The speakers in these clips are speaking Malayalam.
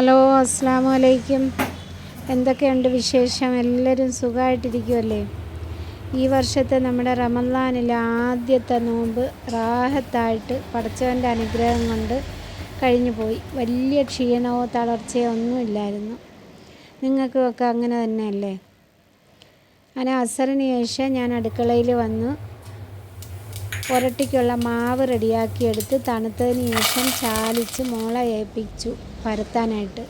ഹലോ അസ്സാം വലൈക്കും എന്തൊക്കെയുണ്ട് വിശേഷം? എല്ലാവരും സുഖമായിട്ടിരിക്കുമല്ലേ ഈ വർഷത്തെ നമ്മുടെ റമദാനിലെ ആദ്യത്തെ നോമ്പ് റാഹത്തായിട്ട് പടച്ചവന്റെ അനുഗ്രഹം കൊണ്ട് കഴിഞ്ഞു പോയി വലിയ ക്ഷീണമോ തളർച്ചയോ ഒന്നുമില്ലായിരുന്നു. നിങ്ങൾക്കുമൊക്കെ അങ്ങനെ തന്നെയല്ലേ? അങ്ങനെ അസറിന് ശേഷം ഞാൻ അടുക്കളയിൽ വന്ന്. പുരട്ടിക്കുള്ള മാവ് റെഡിയാക്കിയെടുത്ത് തണുത്തതിന് ശേഷം ചാലിച്ച് മോള ഏൽപ്പിച്ചു പരത്താനായിട്ട്.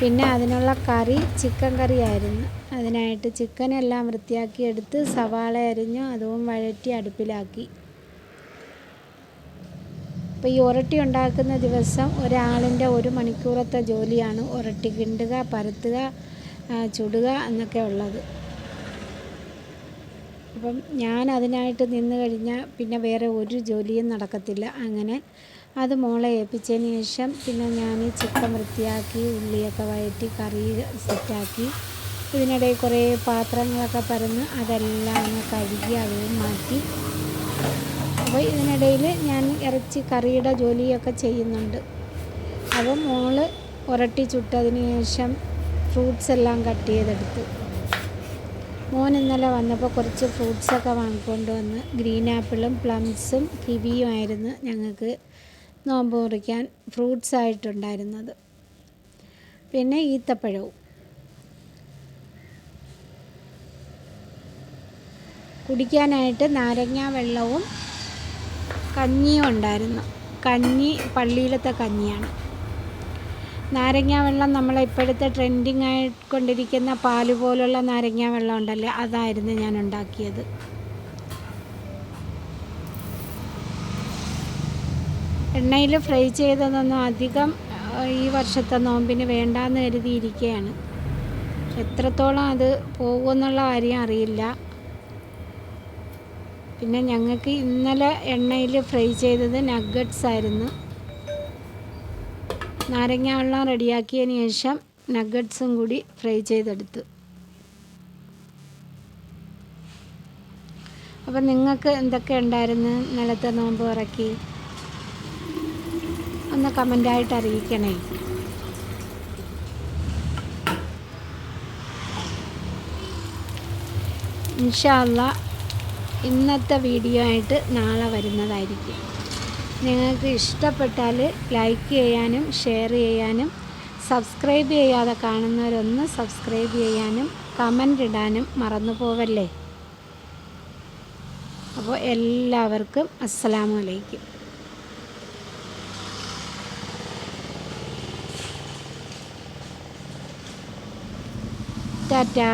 പിന്നെ അതിനുള്ള കറി ചിക്കൻ കറിയായിരുന്നു. അതിനായിട്ട് ചിക്കനെല്ലാം വൃത്തിയാക്കിയെടുത്ത് സവാള അരിഞ്ഞു അതും വഴറ്റി അടുപ്പിലാക്കി. അപ്പോൾ ഈ ഉരട്ടി ഉണ്ടാക്കുന്ന ദിവസം ഒരാളിന്റെ ഒരു മണിക്കൂറത്തെ ജോലിയാണ് ഉരട്ടി കിണ്ടുക പരത്തുക ചുടുക എന്നൊക്കെ ഉള്ളത്. അപ്പം ഞാൻ അതിനായിട്ട് നിന്ന് കഴിഞ്ഞാൽ പിന്നെ വേറെ ഒരു ജോലിയും നടക്കത്തില്ല. അങ്ങനെ അത് മോളെ ഏൽപ്പിച്ചതിന് ശേഷം പിന്നെ ഞാൻ ചിക്കൻ വൃത്തിയാക്കി ഉള്ളിയൊക്കെ വഴറ്റി കറി സെറ്റാക്കി ഇതിനിടയിൽ കുറേ പാത്രങ്ങളൊക്കെ പരന്ന് അതെല്ലാം ഒന്ന് കഴുകി അതും മാറ്റി. അപ്പോൾ ഇതിനിടയിൽ ഞാൻ ഇറച്ചി കറിയുടെ ജോലിയൊക്കെ ചെയ്യുന്നുണ്ട്. അപ്പോൾ മോൾ ഉരട്ടി ചുട്ടതിന് ശേഷം ഫ്രൂട്ട്സ് എല്ലാം കട്ട് ചെയ്തെടുത്തു. മോൻ ഇന്നലെ വന്നപ്പോൾ കുറച്ച് ഫ്രൂട്ട്സൊക്കെ വാങ്ങിക്കൊണ്ട് വന്ന് ഗ്രീൻ ആപ്പിളും പ്ലംസും കിവിയുമായിരുന്നു ഞങ്ങൾക്ക് നോമ്പ് മുറിക്കാൻ ഫ്രൂട്ട്സ് ആയിട്ടുണ്ടായിരുന്നത്. പിന്നെ ഈത്തപ്പഴവും. കുടിക്കാനായിട്ട് നാരങ്ങ വെള്ളവും കഞ്ഞിയും ഉണ്ടായിരുന്നു. കഞ്ഞി പള്ളിയിലത്തെ കഞ്ഞിയാണ്. നാരങ്ങ വെള്ളം നമ്മൾ ഇപ്പോഴത്തെ ട്രെൻഡിങ് ആയിക്കൊണ്ടിരിക്കുന്ന പാൽ പോലുള്ള നാരങ്ങ വെള്ളം ഉണ്ടല്ലേ അതായിരുന്നു ഞാൻ ഉണ്ടാക്കിയത്. എണ്ണയിൽ ഫ്രൈ ചെയ്തതൊന്നും അധികം ഈ വർഷത്തെ നോമ്പിന് വേണ്ടാന്ന് കരുതിയിരിക്കുകയാണ് എത്രത്തോളം അത് പോകുമെന്നുള്ള കാര്യം അറിയില്ല. പിന്നെ ഞങ്ങൾക്ക് ഇന്നലെ എണ്ണയിൽ ഫ്രൈ ചെയ്തത് നഗ്ഗറ്റ്സ് ആയിരുന്നു. നാരങ്ങ വെള്ളം റെഡിയാക്കിയതിന് ശേഷം നഗറ്റ്സും കൂടി ഫ്രൈ ചെയ്തെടുത്തു. അപ്പം നിങ്ങൾക്ക് എന്തൊക്കെ ഉണ്ടായിരുന്നു? നിലത്തെ നോമ്പ് ഇറക്കി ഒന്ന് കമന്റായിട്ട് അറിയിക്കണേ. ഇൻഷാല്ല ഇന്നത്തെ വീഡിയോ ആയിട്ട് നാളെ വരുന്നതായിരിക്കും. നിങ്ങൾക്ക് ഇഷ്ടപ്പെട്ടാൽ ലൈക്ക് ചെയ്യാനും ഷെയർ ചെയ്യാനും സബ്സ്ക്രൈബ് ചെയ്യാതെ കാണുന്നവരൊന്ന് സബ്സ്ക്രൈബ് ചെയ്യാനും കമന്റ് ഇടാനും മറന്നു പോവല്ലേ? അപ്പോൾ എല്ലാവർക്കും അസ്സലാമു അലൈക്കും. ടാറ്റാ.